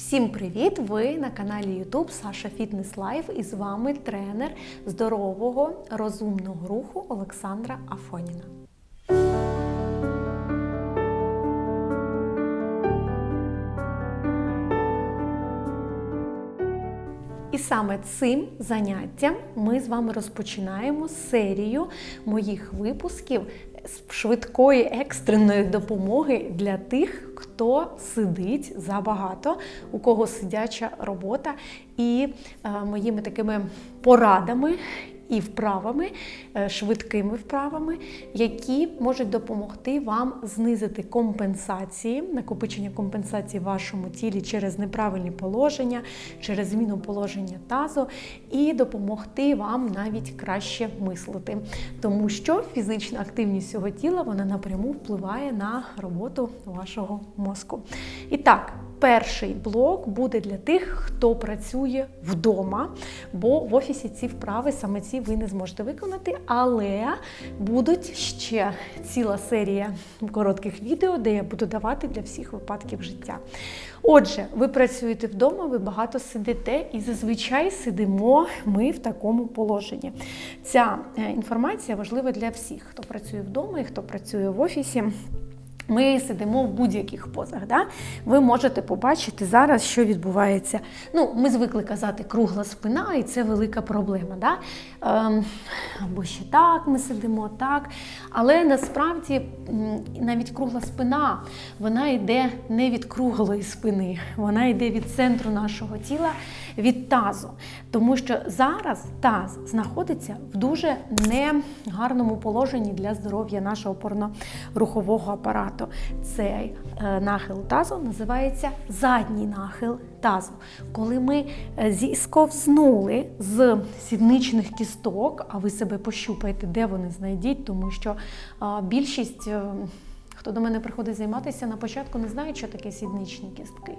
Всім привіт! Ви на каналі YouTube Саша Фітнес Лайф і з вами тренер здорового розумного руху Олександра Афоніна. Саме цим заняттям ми з вами розпочинаємо серію моїх випусків швидкої екстреної допомоги для тих, хто сидить забагато, у кого сидяча робота, і е, моїми такими порадами. І вправами, е, швидкими вправами, які можуть допомогти вам знизити компенсації, накопичення компенсації в вашому тілі через неправильні положення, через зміну положення тазу, і допомогти вам навіть краще мислити. Тому що фізична активність цього тіла вона напряму впливає на роботу вашого мозку. І так. Перший блок буде для тих, хто працює вдома, бо в офісі ці вправи саме ці ви не зможете виконати, але будуть ще ціла серія коротких відео, де я буду давати для всіх випадків життя. Отже, ви працюєте вдома, ви багато сидите, і зазвичай сидимо ми в такому положенні. Ця е, інформація важлива для всіх, хто працює вдома і хто працює в офісі. Ми сидимо в будь-яких позах. Да? Ви можете побачити зараз, що відбувається. Ну, Ми звикли казати кругла спина, і це велика проблема. Да? Ем, або ще так, ми сидимо так. Але насправді навіть кругла спина вона йде не від круглої спини, вона йде від центру нашого тіла, від тазу. Тому що зараз таз знаходиться в дуже негарному положенні для здоров'я нашого опорно-рухового апарату. Цей е, нахил тазу називається задній нахил тазу. Коли ми е, зісковзнули з сідничних кісток, а ви себе пощупаєте, де вони знайдіть, тому що більшість. Хто до мене приходить займатися, на початку не знають, що таке сідничні кістки.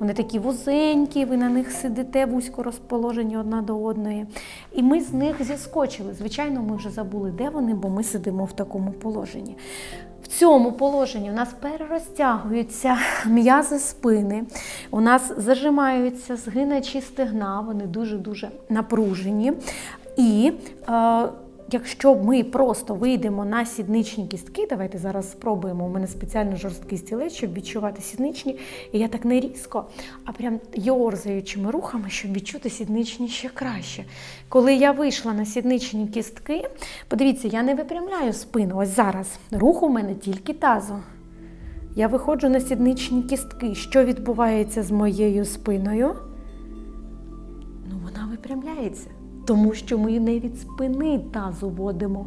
Вони такі вузенькі, ви на них сидите вузько розположені одна до одної. І ми з них зіскочили. Звичайно, ми вже забули, де вони, бо ми сидимо в такому положенні. В цьому положенні у нас перерозтягуються м'язи спини, у нас зажимаються згиначі стегна, вони дуже-дуже напружені. І е, Якщо ми просто вийдемо на сідничні кістки, давайте зараз спробуємо. У мене спеціально жорсткий стілець, щоб відчувати сідничні. І я так не різко, а прям йорзаючими рухами, щоб відчути сідничні ще краще. Коли я вийшла на сідничні кістки, подивіться, я не випрямляю спину. Ось зараз рух у мене тільки тазу. Я виходжу на сідничні кістки. Що відбувається з моєю спиною? Ну, вона випрямляється. Тому що ми не від спини тазу водимо,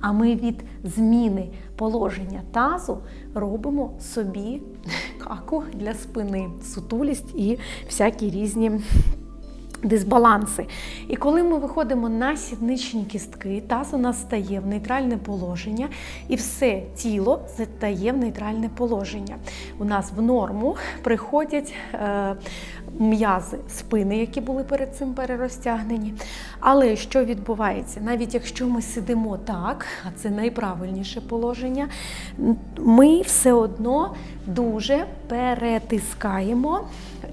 а ми від зміни положення тазу робимо собі каку для спини, сутулість і всякі різні дисбаланси. І коли ми виходимо на сідничні кістки, таз у нас стає в нейтральне положення, і все тіло стає в нейтральне положення. У нас в норму приходять е, м'язи спини, які були перед цим перерозтягнені. Але що відбувається? Навіть якщо ми сидимо так, а це найправильніше положення, ми все одно дуже перетискаємо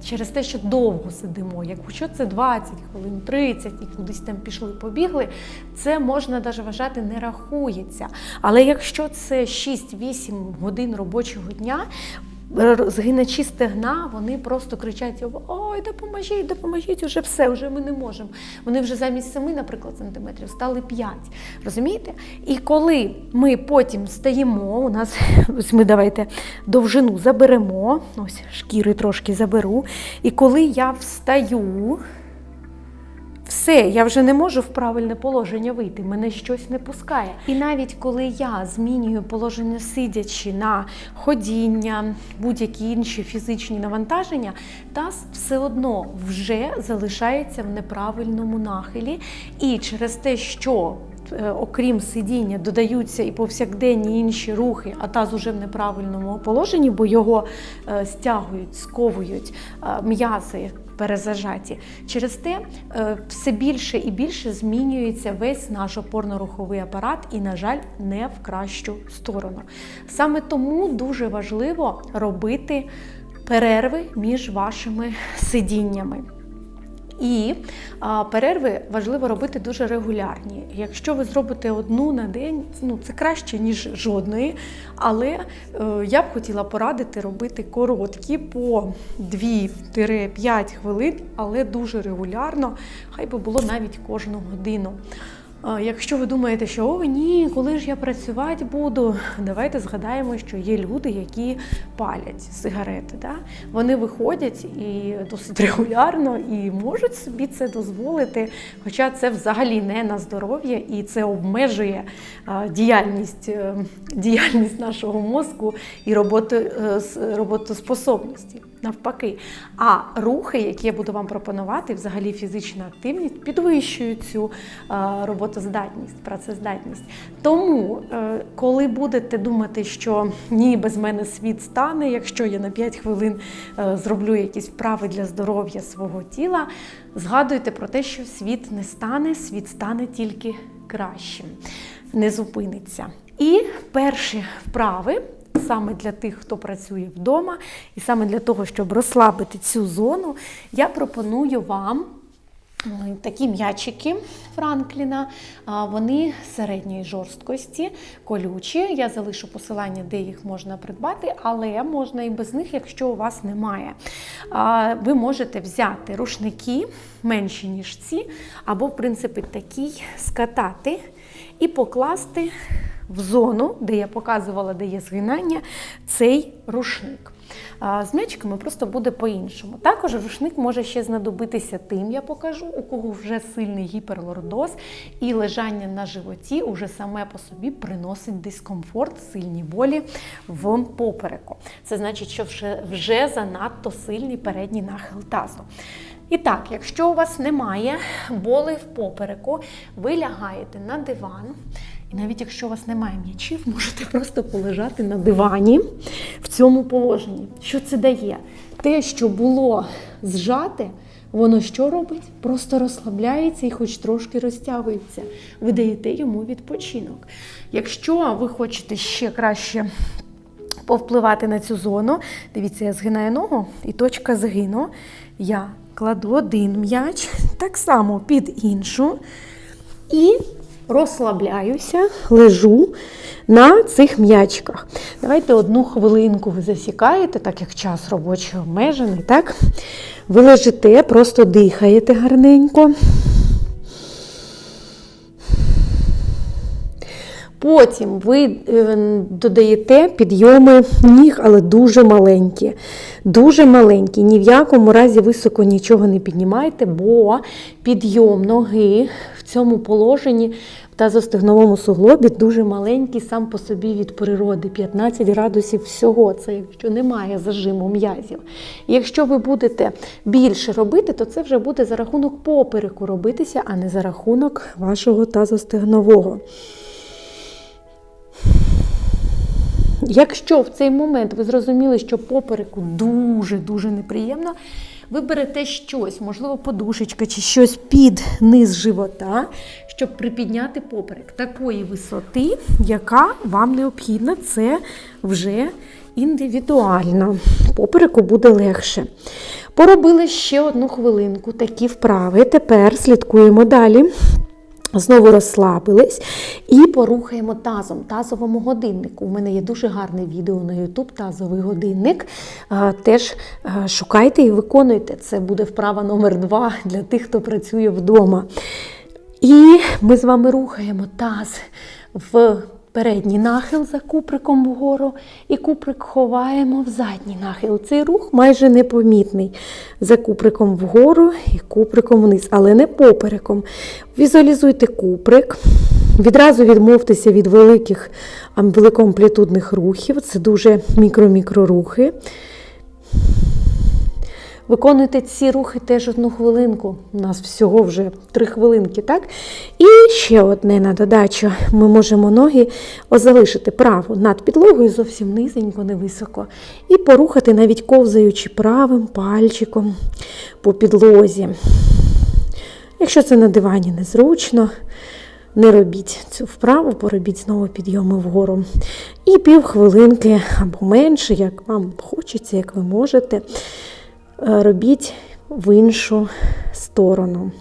через те, що довго сидимо. Якщо це 20 хвилин, 30 і кудись там пішли, побігли, це можна навіть вважати не рахується. Але якщо це 6-8 годин робочого дня, Згиначі стегна, вони просто кричать: Ой, допоможіть, допоможіть, уже все, вже ми не можемо. Вони вже замість семи, наприклад, сантиметрів стали п'ять. Розумієте? І коли ми потім стаємо, у нас ось ми давайте довжину заберемо, ось шкіри трошки заберу. І коли я встаю, все, я вже не можу в правильне положення вийти, мене щось не пускає. І навіть коли я змінюю положення сидячи на ходіння, будь-які інші фізичні навантаження, таз все одно вже залишається в неправильному нахилі. І через те, що е, Окрім сидіння, додаються і повсякденні інші рухи, а таз уже в неправильному положенні, бо його е, стягують, сковують е, м'язи перезажаті. Через те е, все більше і більше змінюється весь наш опорно-руховий апарат і, на жаль, не в кращу сторону. Саме тому дуже важливо робити перерви між вашими сидіннями. І а, перерви важливо робити дуже регулярні. Якщо ви зробите одну на день, ну це краще ніж жодної. Але е, я б хотіла порадити робити короткі по 2-5 хвилин, але дуже регулярно, хай би було навіть кожну годину. Якщо ви думаєте, що о ні, коли ж я працювати буду, давайте згадаємо, що є люди, які палять сигарети. Да? Вони виходять і досить регулярно і можуть собі це дозволити. Хоча це взагалі не на здоров'я і це обмежує діяльність, е, діяльність нашого мозку і е, роботоспособності. Навпаки, а рухи, які я буду вам пропонувати, взагалі фізична активність, підвищують цю е, роботоздатність, працездатність. Тому, е, коли будете думати, що ні, без мене світ стане, якщо я на 5 хвилин е, зроблю якісь вправи для здоров'я свого тіла, згадуйте про те, що світ не стане, світ стане тільки кращим, не зупиниться. І перші вправи саме для тих, хто працює вдома, і саме для того, щоб розслабити цю зону, я пропоную вам. Такі м'ячики Франкліна, вони середньої жорсткості, колючі. Я залишу посилання, де їх можна придбати, але можна і без них, якщо у вас немає. Ви можете взяти рушники менші, ніж ці, або, в принципі, такі скатати і покласти в зону, де я показувала, де є згинання, цей рушник. З м'ячиками просто буде по-іншому. Також рушник може ще знадобитися тим, я покажу, у кого вже сильний гіперлордоз, і лежання на животі уже саме по собі приносить дискомфорт, сильні болі в попереку. Це значить, що вже, вже занадто сильний передній нахил тазу. І так, якщо у вас немає болей в попереку, ви лягаєте на диван. І навіть якщо у вас немає м'ячів, можете просто полежати на дивані в цьому положенні. Що це дає? Те, що було зжате, воно що робить? Просто розслабляється і хоч трошки розтягується. Ви даєте йому відпочинок. Якщо ви хочете ще краще повпливати на цю зону, дивіться, я згинаю ногу і точка згину. Я кладу один м'яч, так само під іншу. І розслабляюся, лежу на цих м'ячках. Давайте одну хвилинку ви засікаєте, так як час робочий обмежений. так? Ви лежите, просто дихаєте гарненько. Потім ви е, додаєте підйоми ніг, але дуже маленькі. Дуже маленькі. Ні в якому разі високо нічого не піднімайте, бо підйом ноги в цьому положенні в тазостегновому суглобі дуже маленький сам по собі від природи. 15 градусів всього. Це якщо немає зажиму м'язів. Якщо ви будете більше робити, то це вже буде за рахунок попереку робитися, а не за рахунок вашого тазостегнового. Якщо в цей момент ви зрозуміли, що попереку дуже-дуже неприємно, ви берете щось, можливо, подушечка чи щось під низ живота, щоб припідняти поперек такої висоти, яка вам необхідна. Це вже індивідуально. Попереку буде легше. Поробили ще одну хвилинку такі вправи. Тепер слідкуємо далі. Знову розслабились і порухаємо тазом, тазовому годиннику. У мене є дуже гарне відео на YouTube, тазовий годинник. Теж шукайте і виконуйте. Це буде вправа номер два для тих, хто працює вдома. І ми з вами рухаємо таз в передній нахил за куприком вгору, і куприк ховаємо в задній нахил. Цей рух майже непомітний. За куприком вгору і куприком вниз, але не попереком. Візуалізуйте куприк. Відразу відмовтеся від великих великоамплітудних рухів. Це дуже мікро-мікрорухи. Виконуйте ці рухи теж одну хвилинку. У нас всього вже три хвилинки, так? І ще одне на додачу. Ми можемо ноги залишити праву над підлогою зовсім низенько, невисоко. І порухати, навіть ковзаючи правим пальчиком по підлозі. Якщо це на дивані незручно, не робіть цю вправу, поробіть знову підйоми вгору. І півхвилинки або менше, як вам хочеться, як ви можете, робіть в іншу сторону.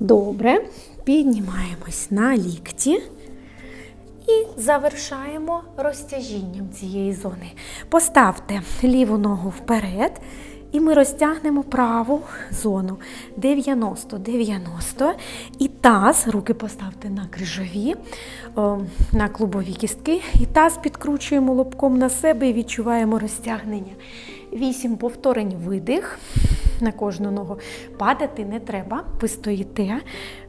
Добре, піднімаємось на лікті. І завершаємо розтяжінням цієї зони. Поставте ліву ногу вперед, і ми розтягнемо праву зону 90-90. І таз, руки поставте на крижові, на клубові кістки. І таз підкручуємо лобком на себе і відчуваємо розтягнення. Вісім повторень видих. На кожну ногу падати не треба. Ви стоїте,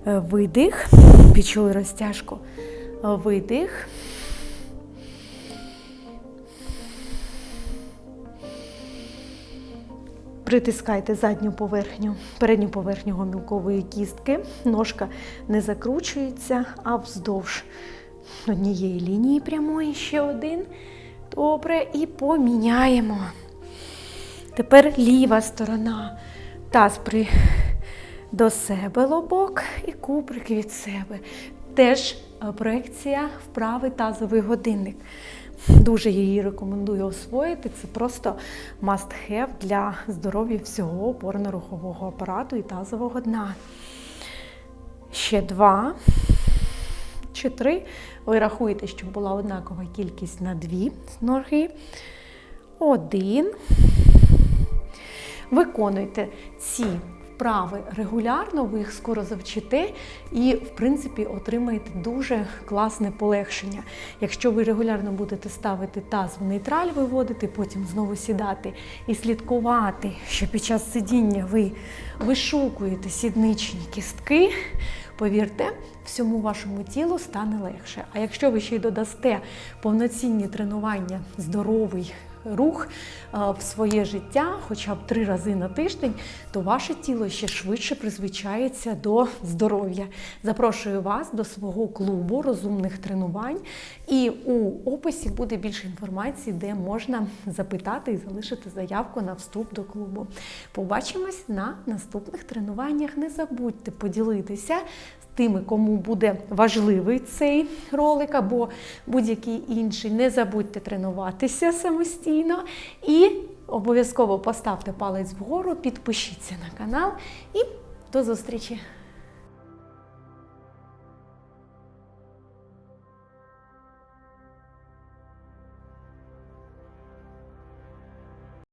е, видих, відчули розтяжку. Видих. Притискайте задню поверхню, передню поверхню гомілкової кістки. Ножка не закручується, а вздовж однієї лінії прямої ще один. Добре, і поміняємо. Тепер ліва сторона. Таз при... до себе лобок і куприк від себе. Теж проекція вправи тазовий годинник. Дуже її рекомендую освоїти. Це просто must have для здоров'я всього опорно-рухового апарату і тазового дна. Ще два чи три. Ви рахуєте, щоб була однакова кількість на дві ноги. Один. Виконуйте ці вправи регулярно, ви їх скоро завчите і, в принципі, отримаєте дуже класне полегшення. Якщо ви регулярно будете ставити таз в нейтраль, виводити, потім знову сідати і слідкувати, що під час сидіння ви вишукуєте сідничні кістки, повірте, всьому вашому тілу стане легше. А якщо ви ще й додасте повноцінні тренування, здоровий рух е, в своє життя, хоча б три рази на тиждень, то ваше тіло ще швидше призвичається до здоров'я. Запрошую вас до свого клубу розумних тренувань, і у описі буде більше інформації, де можна запитати і залишити заявку на вступ до клубу. Побачимось на наступних тренуваннях. Не забудьте поділитися тими, кому буде важливий цей ролик або будь-який інший. Не забудьте тренуватися самостійно і обов'язково поставте палець вгору, підпишіться на канал і до зустрічі!